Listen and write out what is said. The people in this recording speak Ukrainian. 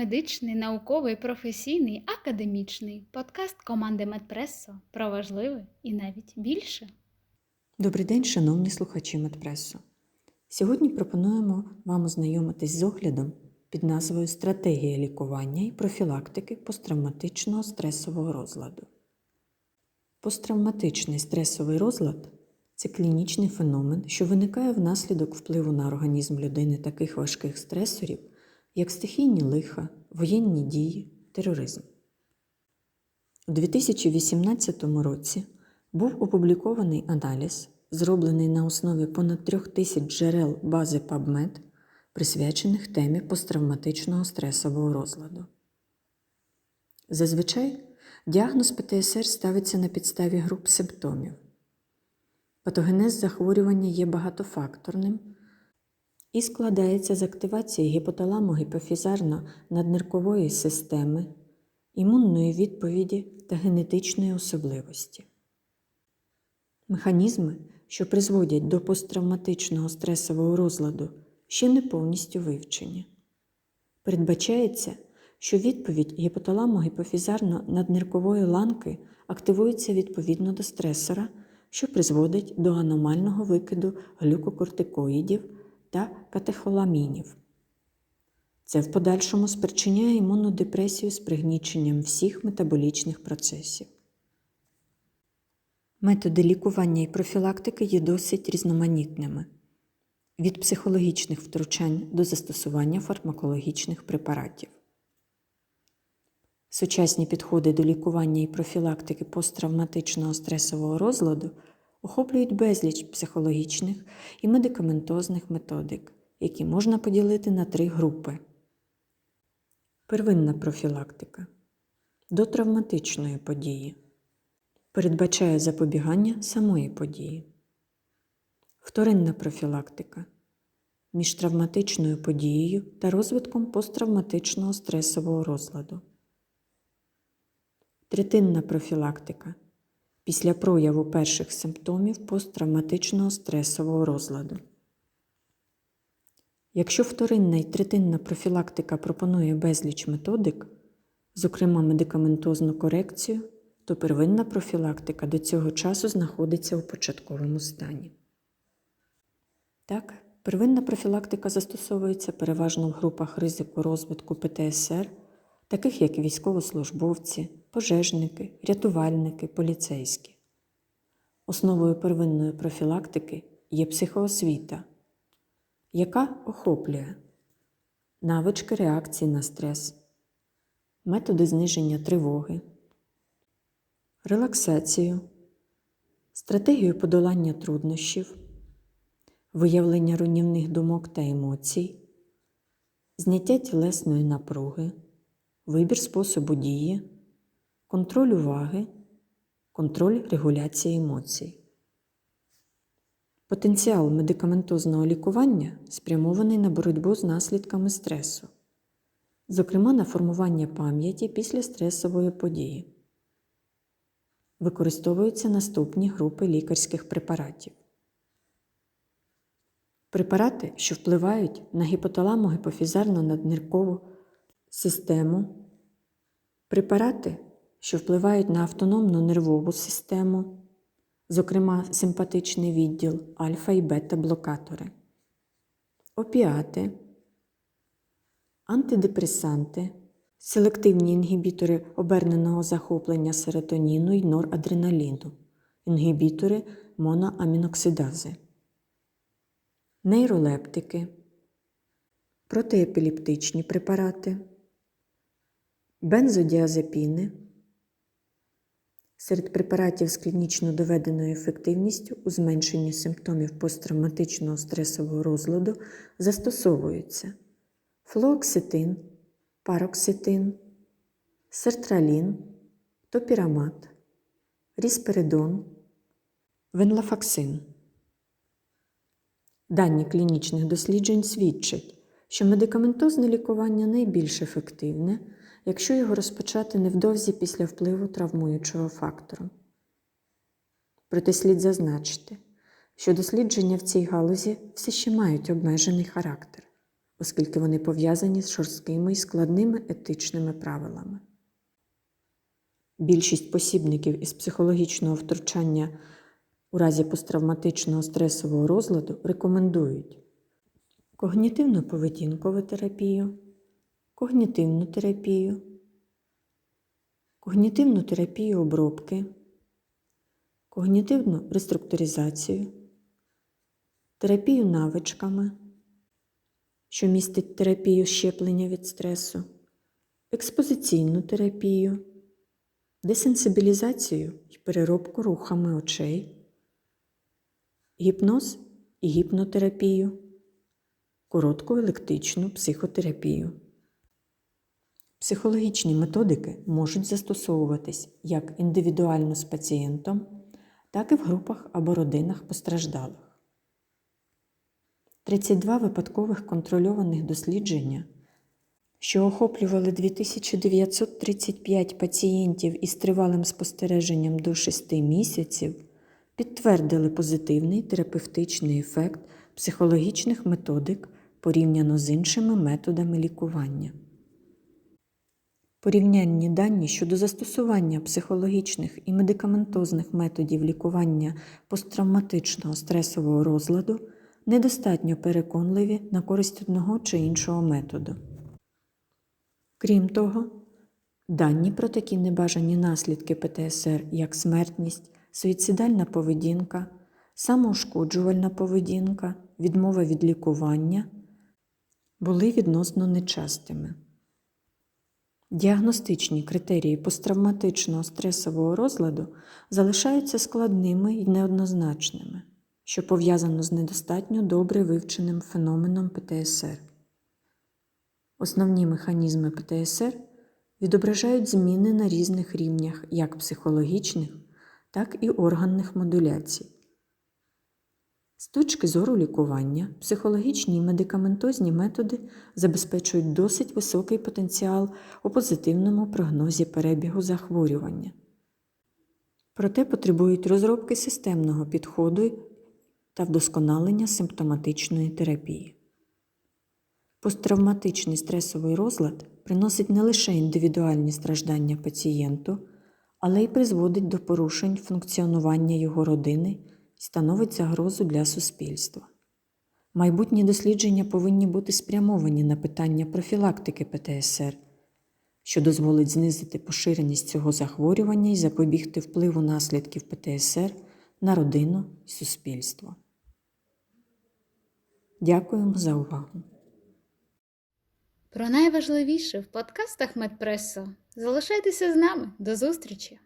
медичний, науковий, професійний, академічний подкаст команди Медпресо про важливе і навіть більше. Добрий день, шановні слухачі Медпресу. Сьогодні пропонуємо вам ознайомитись з оглядом під назвою Стратегія лікування і профілактики посттравматичного стресового розладу. Посттравматичний стресовий розлад це клінічний феномен, що виникає внаслідок впливу на організм людини таких важких стресорів, як стихійні лиха, воєнні дії, тероризм. У 2018 році був опублікований аналіз, зроблений на основі понад трьох тисяч джерел бази PubMed, присвячених темі посттравматичного стресового розладу. Зазвичай діагноз ПТСР ставиться на підставі груп симптомів. Патогенез захворювання є багатофакторним і складається з активації гіпоталамо-гіпофізарно-надниркової системи, імунної відповіді та генетичної особливості. Механізми, що призводять до посттравматичного стресового розладу, ще не повністю вивчені. Передбачається, що відповідь гіпоталамо-гіпофізарно-надниркової ланки активується відповідно до стресора, що призводить до аномального викиду глюкокортикоїдів та катехоламінів. Це в подальшому спричиняє імунодепресію з пригніченням всіх метаболічних процесів. Методи лікування і профілактики є досить різноманітними від психологічних втручань до застосування фармакологічних препаратів. Сучасні підходи до лікування і профілактики посттравматичного стресового розладу охоплюють безліч психологічних і медикаментозних методик, які можна поділити на три групи. Первинна профілактика до травматичної події передбачає запобігання самої події. Вторинна профілактика між травматичною подією та розвитком посттравматичного стресового розладу. Третинна профілактика після прояву перших симптомів посттравматичного стресового розладу. Якщо вторинна і третинна профілактика пропонує безліч методик, зокрема медикаментозну корекцію, то первинна профілактика до цього часу знаходиться у початковому стані. Так, первинна профілактика застосовується переважно в групах ризику розвитку ПТСР, таких як військовослужбовці, пожежники, рятувальники, поліцейські. Основою первинної профілактики є психоосвіта, яка охоплює навички реакції на стрес, методи зниження тривоги, релаксацію, стратегію подолання труднощів, виявлення руйнівних думок та емоцій, зняття тілесної напруги, вибір способу дії, контроль уваги, контроль регуляції емоцій. Потенціал медикаментозного лікування спрямований на боротьбу з наслідками стресу, зокрема на формування пам'яті після стресової події. Використовуються наступні групи лікарських препаратів. Препарати, що впливають на гіпоталамо-гіпофізарно-надниркову систему, препарати, що впливають на автономну нервову систему, зокрема симпатичний відділ альфа і бета-блокатори, опіати, антидепресанти, селективні інгібітори оберненого захоплення серотоніну і норадреналіну, інгібітори моноаміноксидази, нейролептики, протиепілептичні препарати, бензодіазепіни. Серед препаратів з клінічно доведеною ефективністю у зменшенні симптомів посттравматичного стресового розладу застосовуються флуоксетин, пароксетин, сертралін, топірамат, рісперидон, венлафаксин. Дані клінічних досліджень свідчать, що медикаментозне лікування найбільш ефективне, якщо його розпочати невдовзі після впливу травмуючого фактору. Проте слід зазначити, що дослідження в цій галузі все ще мають обмежений характер, оскільки вони пов'язані з жорсткими і складними етичними правилами. Більшість посібників із психологічного втручання у разі посттравматичного стресового розладу рекомендують когнітивно-поведінкову терапію, когнітивну терапію, когнітивну терапію обробки, когнітивну реструктуризацію, терапію навичками, що містить терапію щеплення від стресу, експозиційну терапію, десенсибілізацію і переробку рухами очей, гіпноз і гіпнотерапію, коротку електичну психотерапію. Психологічні методики можуть застосовуватись як індивідуально з пацієнтом, так і в групах або родинах постраждалих. 32 випадкових контрольованих дослідження, що охоплювали 2935 пацієнтів із тривалим спостереженням до 6 місяців, підтвердили позитивний терапевтичний ефект психологічних методик порівняно з іншими методами лікування. Порівнянні дані щодо застосування психологічних і медикаментозних методів лікування посттравматичного стресового розладу недостатньо переконливі на користь одного чи іншого методу. Крім того, дані про такі небажані наслідки ПТСР, як смертність, суїцидальна поведінка, самоушкоджувальна поведінка, відмова від лікування, були відносно нечастими. Діагностичні критерії посттравматичного стресового розладу залишаються складними і неоднозначними, що пов'язано з недостатньо добре вивченим феноменом ПТСР. Основні механізми ПТСР відображають зміни на різних рівнях як психологічних, так і органних модуляцій. З точки зору лікування, психологічні і медикаментозні методи забезпечують досить високий потенціал у позитивному прогнозі перебігу захворювання. Проте потребують розробки системного підходу та вдосконалення симптоматичної терапії. Посттравматичний стресовий розлад приносить не лише індивідуальні страждання пацієнту, але й призводить до порушень функціонування його родини становить загрозу для суспільства. Майбутні дослідження повинні бути спрямовані на питання профілактики ПТСР, що дозволить знизити поширеність цього захворювання і запобігти впливу наслідків ПТСР на родину і суспільство. Дякуємо за увагу. Про найважливіше в подкастах Медпресо. Залишайтеся з нами. До зустрічі!